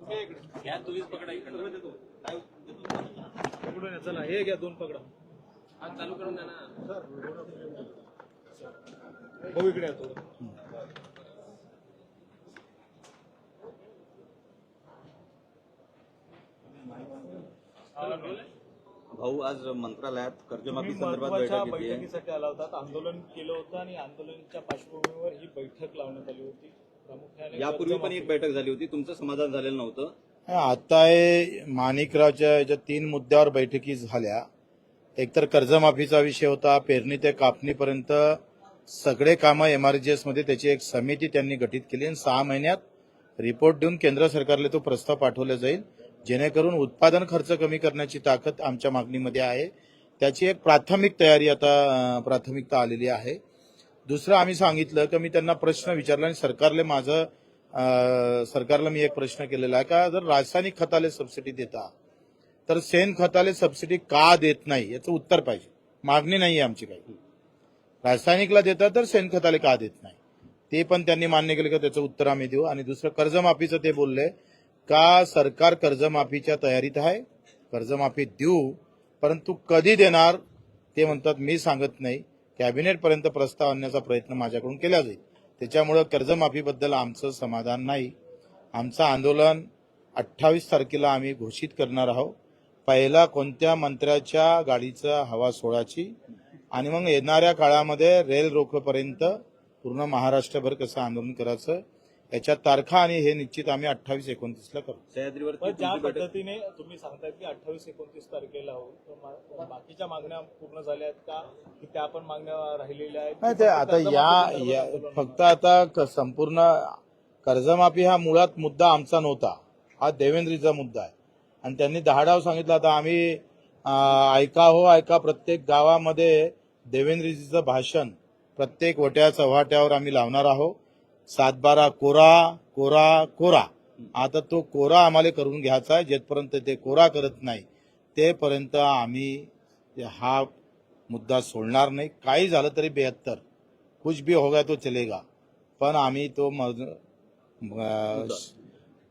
घ्या तुम्हीच पकडा. पकडून या, चला हे घ्या दोन पकडा. हा चालू करून द्या ना. भाऊ इकडे या थोडं. भाऊ आज मंत्रालयात कर्जमाफी संदर्भात बैठक बैठकीसाठी आला होतात. आंदोलन केलं होतं आणि आंदोलनाच्या पार्श्वभूमीवर ही बैठक लावण्यात आली होती. यापूर्वी पण एक बैठक झाली होती. तुमचं समाधान झालेलं नव्हतं? आता हे माणिकरावच्या याच्या तीन मुद्द्यावर बैठकी झाल्या. एकतर कर्जमाफीचा विषय होता पेरणी ते कापणीपर्यंत सगळे कामं एमआरजीएसमध्ये त्याची एक समिती त्यांनी गठीत केली आणि सहा महिन्यात रिपोर्ट देऊन केंद्र सरकारला तो प्रस्ताव पाठवला जाईल. जेणेकरून उत्पादन खर्च कमी करण्याची ताकद आमच्या मागणीमध्ये आहे. त्याची एक प्राथमिक तयारी आता प्राथमिकता आलेली आहे. दुसरं आम्ही सांगितलं की मी त्यांना प्रश्न विचारला आणि सरकारले माझं सरकारला मी एक प्रश्न केलेला आहे का जर रासायनिक खताले सबसिडी देता तर शेण खताला सबसिडी का देत नाही याचं उत्तर पाहिजे. मागणी नाही आहे आमची काही. रासायनिकला देता तर शेणखताले का देत नाही? ते पण त्यांनी मान्य केलं का त्याचं उत्तर आम्ही देऊ. आणि दुसरं कर्जमाफीचं ते बोलले का सरकार कर्जमाफीच्या तयारीत आहे? कर्जमाफी देऊ परंतु कधी देणार? ते म्हणतात मी सांगत नाही. कॅबिनेटपर्यंत प्रस्ताव आणण्याचा प्रयत्न माझ्याकडून केला जाईल. त्याच्यामुळं कर्जमाफीबद्दल आमचं समाधान नाही. आमचं आंदोलन अठ्ठावीस तारखेला आम्ही घोषित करणार आहोत. पहिला कोणत्या मंत्र्याच्या गाडीचं हवा सोडायची? आणि मग येणाऱ्या काळामध्ये रेल रोखपर्यंत पूर्ण महाराष्ट्रभर कसं आंदोलन करायचं? याच्या तारखा आणि हे निश्चित आम्ही अठ्ठावीस एकोणतीसला करू सह्याद्रीवरती पण ज्या पद्धतीने तुम्ही सांगताय की अठ्ठावीस एकोणतीस तारखेला तर मा- बाकीच्या मागण्या पूर्ण झाल्या आहेत का? की त्या पण मागण्या राहिलेल्या आहेत? नाही ते आता या या फक्त आता संपूर्ण कर्जमाफी हा मुळात मुद्दा आमचा नव्हता. हा देवेंद्रीचा मुद्दा आहे. आणि त्यांनी दहा डाव सांगितलं आता आम्ही ऐका हो ऐका प्रत्येक गावामध्ये देवेंद्रजीचं भाषण प्रत्येक वट्या चव्हाट्यावर आम्ही लावणार आहोत. सातबारा कोरा कोरा कोरा. आता तो कोरा आम्हाला करून घ्यायचा आहे. जेथपर्यंत ते कोरा करत नाही तेपर्यंत आम्ही हा मुद्दा सोडणार नाही. काही झालं तरी बेहत्तर. कुछ भी होगा तो चलेगा. पण आम्ही तो मज-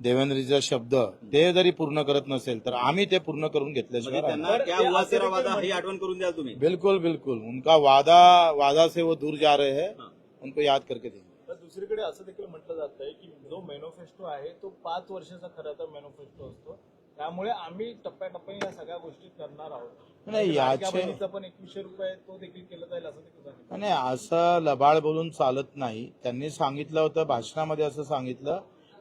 देवेंद्रजीचा शब्द ते जरी पूर्ण करत नसेल तर आम्ही ते पूर्ण करून म्हणजे घेतल्याशिवाय ही आठवण करून द्याल तुम्ही. बिल्कुल बिल्कुल. उनका वादा वादा से वो दूर जा रहे हैं. उनको याद करके देंगे. दुसरीकडे असं देखील म्हटलं जात आहे की जो मॅनिफेस्टो आहे तो पाच वर्षाचा खरं तर मॅनिफेस्टो असतो. त्यामुळे आम्ही टप्प्याटप्प्याने या सगळ्या गोष्टी करणार आहोत. नाही, लाडक्या याचे- पण एकवीसशे रुपये तो देखील केला जाईल असं देखील नाही असं लबाड बोलून चालत नाही. त्यांनी सांगितलं होतं भाषणामध्ये असं सांगितलं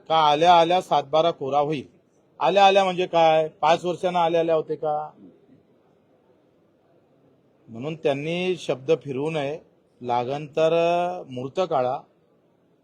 का आल्या आल्या सातबारा कोरा होईल. आल्या आल्या म्हणजे काय? पाच वर्षांना आल्या आल्या होते का? म्हणून त्यांनी शब्द फिरवू नये. लागन तर मूर्त काळा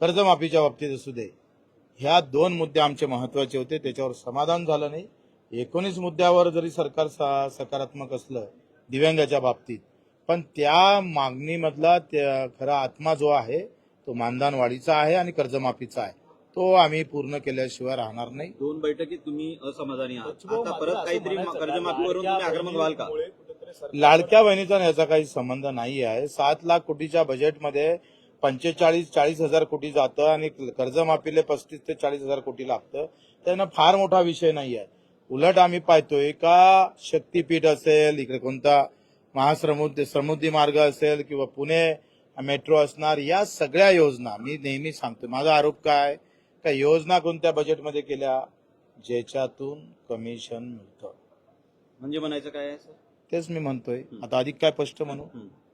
कर्जमाफीच्या बाबतीत असू दे. ह्या दोन मुद्दे आमचे महत्त्वाचे होते. त्याच्यावर समाधान झालं नाही. एकोणीस मुद्द्यावर जरी सरकार सा- सकारात्मक असलं दिव्यांगाच्या बाबतीत. पण त्या मागणीमधला त्या खरा आत्मा जो आहे तो मानधन वाढीचा आहे आणि कर्जमाफीचा आहे. तो आम्ही पूर्ण केल्याशिवाय राहणार नाही. दोन बैठकीत तुम्ही असमाधानी आहात. आता परत काहीतरी कर्जमाफीवरून लाडक्या तुम्ही आक्रमक व्हाल का? लाडक्या बहिणीचा याचा काही संबंध नाही आहे. सात लाख कोटीच्या बजेटमध्ये पंचेचाळीस चाळीस हजार कोटी जातं आणि कर्जमाफीले पस्तीस ते चाळीस हजार कोटी लागतं. त्यानं फार मोठा विषय नाही आहे. उलट आम्ही पाहतोय का शक्तीपीठ असेल इकडे कोणता महासमुद्र समुद्री मार्ग असेल किंवा पुणे मेट्रो असणार या सगळ्या योजना मी नेहमी सांगतो माझा आरोप काय? का योजना कोणत्या बजेटमध्ये केल्या? ज्याच्यातून कमिशन मिळतं. म्हणजे म्हणायचं काय तेच मी म्हणतोय. आता अधिक काय स्पष्ट म्हणू?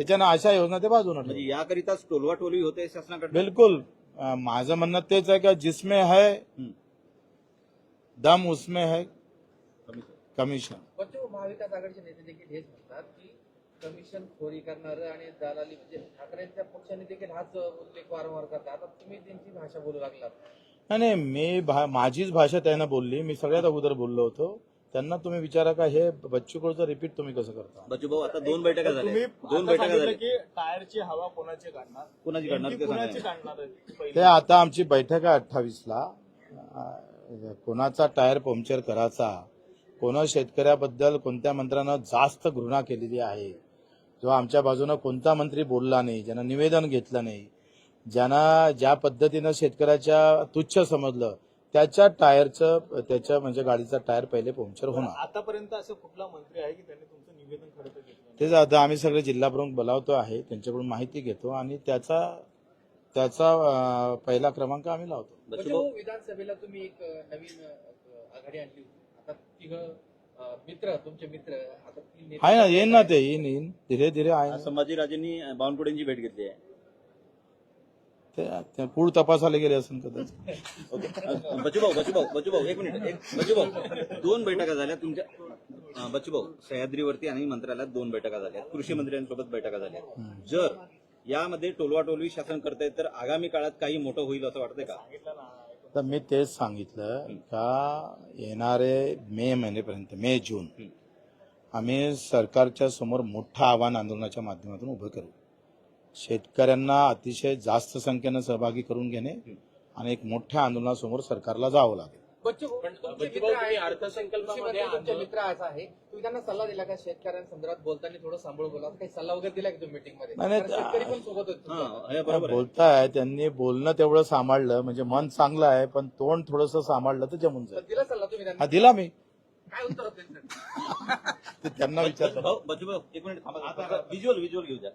त्याच्यानं अशा योजना ते बाजूने म्हणजे ठेवतात. याकरिताच टोलवाटोलवी होते शासनाकडे बिलकुल. अं, माझं म्हणणं तेच आहे का जिसमें है दम उसमें है कमिशन. पण तो महाविकास आघाडीचे नेते देखील हेच म्हणतात की कमिशन खोरी करणार आणि दलाली म्हणजे ठाकरेंच्या पक्षाने देखील हाच उल्लेख वारंवार करतात. आता तुम्ही त्यांची भाषा बोलू लागलात. नाही नाही मी भा- माझीच भाषा त्यांना बोलली. मी सगळ्यात अगोदर बोललो होतो. त्यांना तुम्ही विचारा का हे बच्चू कडूचं रिपीट तुम्ही कसं करता? बच्चू भाऊ आता दोन बैठका तुम्ही झाल्या. दोन बैठका झाल्या. की टायरची हवा कोणाची काढणार? कोणाची काढणार? ते कोणाची सांगा. काढणार आहे? ते. आता आमची बैठक आहे अठ्ठावीसला. कोणाचा टायर पंक्चर करायचा? कोणा शेतकऱ्याबद्दल कोणत्या मंत्र्यानं जास्त घृणा केलेली आहे? जो आमच्या बाजूनं कोणता मंत्री बोलला नाही ज्यानं निवेदन घेतलं नाही ज्यांना ज्या पद्धतीनं शेतकऱ्याच्या तुच्छ समजलं त्याच्या टायरचं त्याच्या म्हणजे गाडीचा टायर पहिले पंक्चर होणार. आतापर्यंत असं कुठला मंत्री आहे की त्यांनी तुमचं निवेदन खरं तर घेतलं? नाही? तेच आता आम्ही सगळे जिल्हा प्रमुख बोलावतो आहे त्यांच्याकडून माहिती घेतो आणि त्याचा त्याचा अं, पहिला क्रमांक आम्ही लावतो. म्हणजे विधानसभेला तुम्ही एक अ, नवीन अ, आघाडी आणली होती. आता तिघ मित्र तुमचे मित्र आता ती नेते- आहे ना येईन ना ते येईन येईन. धीरे धीरे आहे आज ना. संभाजीराजेंनी बावनकुळेंची भेट घेतली आहे. ते ते पूळ तपासायला गेले असेल कदाचित. ओके. बच्चू भाऊ बच्चू भाऊ बच्चू भाऊ एक मिनिट एक बच्चू भाऊ दोन बैठका झाल्या तुमच्या अं, बच्चू भाऊ सह्याद्रीवरती आणि मंत्रालयात दोन बैठका झाल्या. कृषी मंत्र्यांसोबत बैठका झाल्या. जर यामध्ये टोलवाटोलवी शासन करताय तर आगामी काळात काही मोठं होईल असं वाटतंय का? तर मी तेच सांगितलं का येणारे मे महिन्यापर्यंत मे जून आम्ही सरकारच्या समोर मोठं आव्हान आंदोलनाच्या माध्यमातून उभं करू. शेतकऱ्यांना अतिशय जास्त संख्येनं सहभागी करून घेणे आणि एक मोठ्या आंदोलनासमोर सरकारला जावं लागेल. बच्चू अर्थसंकल्पामध्ये तुमचे मित्र आहे तुम्ही त्यांना सल्ला दिला का शेतकऱ्यांसंदर्भात बोलताना थोडं सांभाळून बोला? काही सल्ला वगैरे दिला की तुम्ही मीटिंगमध्ये बोलताय त्यांनी बोलणं तेवढं सांभाळलं म्हणजे मन चांगलं आहे पण तोंड थोडस सांभाळलं तर जमून जाईल. दिला सल्ला तुम्ही हा दिला मी. काय उत्तर त्यांना विचारलं. भाऊ बच्चू भाऊ एक मिनिट थांबा. व्हिज्युअल व्हिज्युअल घेऊ द्या